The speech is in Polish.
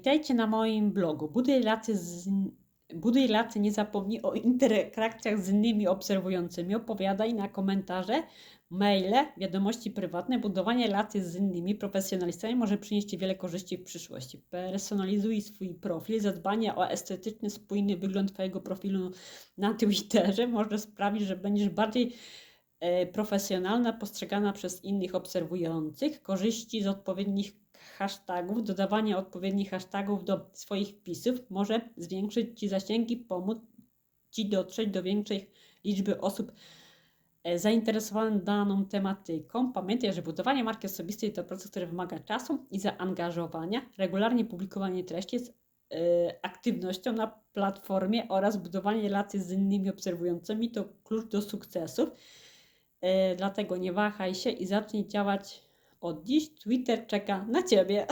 Witajcie na moim blogu. Buduj relacje z... Buduj relacje, nie zapomnij o interakcjach z innymi obserwującymi. Opowiadaj na komentarze, maile, wiadomości prywatne. Budowanie relacji z innymi profesjonalistami może przynieść wiele korzyści w przyszłości. Personalizuj swój profil. Zadbanie o estetyczny, spójny wygląd Twojego profilu na Twitterze może sprawić, że będziesz bardziej e, profesjonalna, postrzegana przez innych obserwujących. Korzyści z odpowiednich hashtagów, dodawanie odpowiednich hashtagów do swoich wpisów może zwiększyć Ci zasięgi, pomóc Ci dotrzeć do większej liczby osób e, zainteresowanych daną tematyką. Pamiętaj, że budowanie marki osobistej to proces, który wymaga czasu i zaangażowania. Regularnie publikowanie treści jest e, aktywnością na platformie oraz budowanie relacji z innymi obserwującymi to klucz do sukcesów. E, Dlatego nie wahaj się i zacznij działać od dziś. Twitter czeka na Ciebie.